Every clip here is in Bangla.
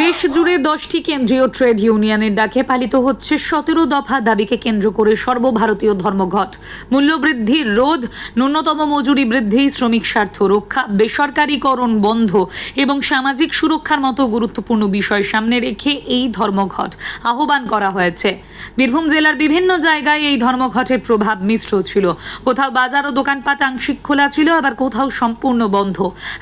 দেশ জুড়ে দশটি কেন্দ্রীয় ট্রেড ইউনিয়নের ডাকে পালিত হচ্ছে সতেরো দফা দাবিকে কেন্দ্র করে সর্বভারতীয় ধর্মঘট। মূল্যবৃদ্ধির রোধ, ন্যূনতম মজুরি বৃদ্ধি, শ্রমিক স্বার্থ রক্ষা, বেসরকারীকরণ বন্ধ এবং সামাজিক সুরক্ষার মতো গুরুত্বপূর্ণ বিষয় সামনে রেখে এই ধর্মঘট আহ্বান করা হয়েছে। বীরভূম জেলার বিভিন্ন জায়গায় এই ধর্মঘটের প্রভাব মিশ্র ছিল। কোথাও বাজার ও দোকানপাট আংশিক খোলা ছিল, আবার কোথাও সম্পূর্ণ বন্ধ।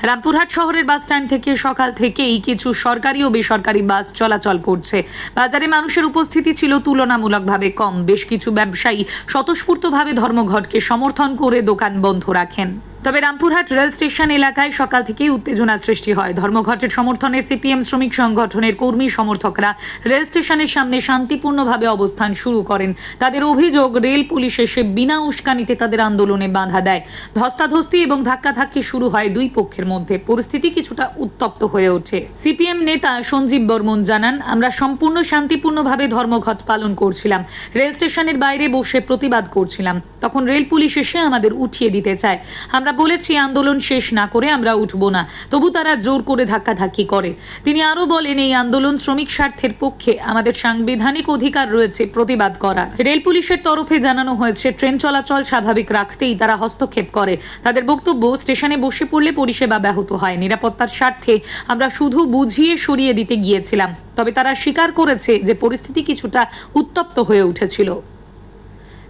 রামপুরহাট শহরের বাস স্ট্যান্ড থেকে সকাল থেকেই কিছু সরকারি ও বেসরকারি বাস চলাচল করছে। বাজারে মানুষের উপস্থিতি ছিল তুলনামূলকভাবে কম। বেশ কিছু ব্যবসায়ী স্বতঃস্ফূর্তভাবে ধর্মঘটকে সমর্থন করে দোকান বন্ধ রাখেন। তবে রামপুরহাট রেল স্টেশন এলাকায় সকাল থেকেই উত্তেজনা সৃষ্টি হয়। ধর্মঘটের সমর্থনে সিপিএম শ্রমিক সংগঠনের কর্মী সমর্থকরা রেল স্টেশনের সামনে শান্তিপূর্ণভাবে অবস্থান শুরু করেন। তাদের অভিযোগ, রেল পুলিশ এসে বিনা উস্কানিতে তাদের আন্দোলনে বাধা দেয়। ধস্তাধস্তি এবং ধাক্কাধাক্কি শুরু হয় দুই পক্ষের মধ্যে। পরিস্থিতি কিছুটা উত্তপ্ত হয়ে ওঠে। সিপিএম নেতা সঞ্জীব বর্মন জানান, আমরা সম্পূর্ণ শান্তিপূর্ণভাবে ধর্মঘট পালন করছিলাম। রেল স্টেশনের বাইরে বসে প্রতিবাদ করছিলাম। তখন রেল পুলিশ এসে আমাদের উঠিয়ে দিতে চায়। আমরা বলেছি, আন্দোলন শেষ না করে আমরা উঠব না। তবু তারা জোর করে ধাক্কাধাক্কি করে। তিনি আরও বলেন, এই আন্দোলন শ্রমিক স্বার্থের পক্ষে আমাদের সাংবিধানিক অধিকার রয়েছে, প্রতিবাদ করার। রেল পুলিশের তরফে জানানো হয়েছে, ট্রেন চলাচল স্বাভাবিক রাখতেই তারা হস্তক্ষেপ করে। তাদের বক্তব্য, স্টেশনে বসে পড়লে পরিষেবা ব্যাহত হয়। নিরাপত্তার স্বার্থে আমরা শুধু বুঝিয়ে সরিয়ে দিতে গিয়েছিলাম। তবে তারা স্বীকার করেছে যে পরিস্থিতি কিছুটা উত্তপ্ত হয়ে উঠেছিল।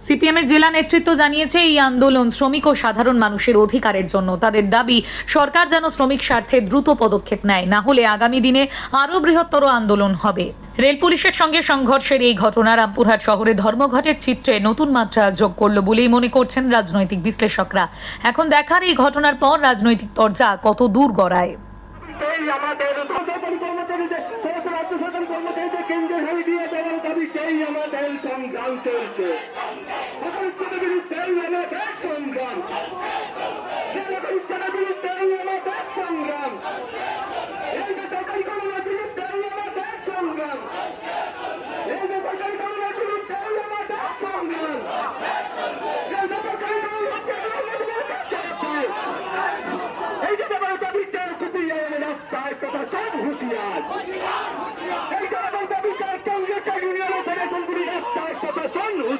সিপিএমের জেলা নেতৃত্ব জানিয়েছে, এই আন্দোলন শ্রমিক ও সাধারণ মানুষের অধিকারের জন্য। তাদের দাবি, সরকার যেন শ্রমিক স্বার্থে দ্রুত পদক্ষেপ নেয়, না হলে আগামী দিনে আরও বৃহত্তর আন্দোলন হবে। রেল পুলিশের সঙ্গে সংঘর্ষের এই ঘটনা রামপুরহাট শহরে ধর্মঘটের চিত্রে নতুন মাত্রা যোগ করল বলেই মনে করছেন রাজনৈতিক বিশ্লেষকরা। এখন দেখার এই ঘটনার পর রাজনৈতিক তরজা কত দূর গড়ায়। কর্মচারীদের দাবিতেই আমাদের সংগ্রাম চলছে অপরিচ্ছদের বিরুদ্ধেই আমাদের সংগ্রাম অপরিচ্ছদের বিরুদ্ধেই আমাদের সংগ্রাম এই বেসরকারি কর্মের বিরুদ্ধেই আমাদের সংগ্রাম এই বেসরকারি কর্মের বিরুদ্ধেই আমাদের সংগ্রাম এই বেসরকারি কর্মের বিরুদ্ধে এই যে ব্যাপারে দাবিতে সিপিআইএম রাস্তায় প্রশাসন হুঁশিয়ার এই যে ব্যাপারে দাবিতে কেন্দ্রীয় ট্রেড ইউনিয়ন ফেডারেশনগুলি রাস্তায় প্রশাসন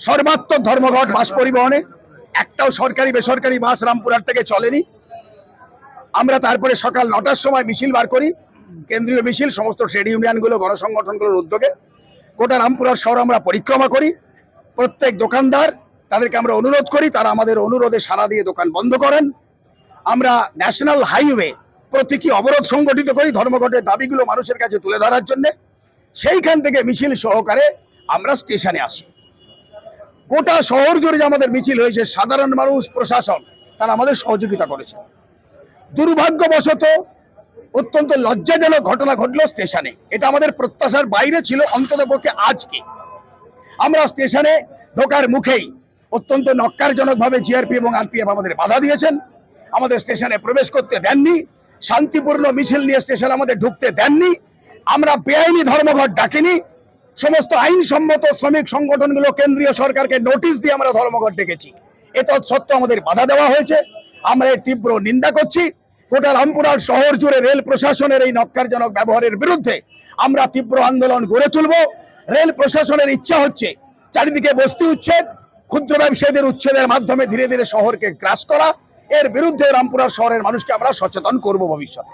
সর্বাত্মক ধর্মঘট বাস পরিবহনে। একটাও সরকারি বেসরকারি বাস রামপুরহাট থেকে চলেনি। আমরা তারপরে সকাল নটার সময় মিছিল বার করি। কেন্দ্রীয় মিছিল, সমস্ত ট্রেড ইউনিয়নগুলো, গণসংগঠনগুলোর উদ্যোগে। গোটা রামপুরহাট শহর আমরা পরিক্রমা করি। প্রত্যেক দোকানদার তাদেরকে আমরা অনুরোধ করি, তারা আমাদের অনুরোধে সারা দিয়ে দোকান বন্ধ করেন। আমরা ন্যাশনাল হাইওয়ে প্রতীকী অবরোধ সংগঠিত করি ধর্মঘটের দাবিগুলো মানুষের কাছে তুলে ধরার জন্য। সেইখান থেকে মিছিল সহকারে আমরা স্টেশনে আসি। গোটা শহর জুড়ে যে আমাদের মিছিল হয়েছে, সাধারণ মানুষ, প্রশাসন, তারা আমাদের সহযোগিতা করেছে। দুর্ভাগ্যবশত অত্যন্ত লজ্জাজনক ঘটনা ঘটলো স্টেশনে। এটা আমাদের প্রত্যাশার বাইরে ছিল অন্ততপক্ষে আজকে। আমরা স্টেশনে ঢোকার মুখেই অত্যন্ত নক্কারজনকভাবে জিআরপি এবং আরপিএফ আমাদের বাধা দিয়েছেন। আমাদের স্টেশনে প্রবেশ করতে দেননি। শান্তিপূর্ণ মিছিল নিয়ে স্টেশন আমাদের ঢুকতে দেননি। আমরা বেআইনি ধর্মঘট ডাকিনি। সমস্ত আইনসম্মত শ্রমিক সংগঠনগুলো কেন্দ্রীয় সরকারকে নোটিশ দিয়ে আমরা ধর্মঘট ডেকেছি। এত সত্ত্বেও আমাদের বাধা দেওয়া হয়েছে। আমরা এর তীব্র নিন্দা করছি। গোটা রামপুরহাট শহর জুড়ে রেল প্রশাসনের এই নক্কারজনক ব্যবহারের বিরুদ্ধে আমরা তীব্র আন্দোলন গড়ে তুলব। রেল প্রশাসনের ইচ্ছা হচ্ছে চারিদিকে বস্তি উচ্ছেদ, ক্ষুদ্র ব্যবসায়ীদের উচ্ছেদের মাধ্যমে ধীরে ধীরে শহরকে গ্রাস করা। এর বিরুদ্ধে রামপুরহাট শহরের মানুষকে আমরা সচেতন করব ভবিষ্যতে।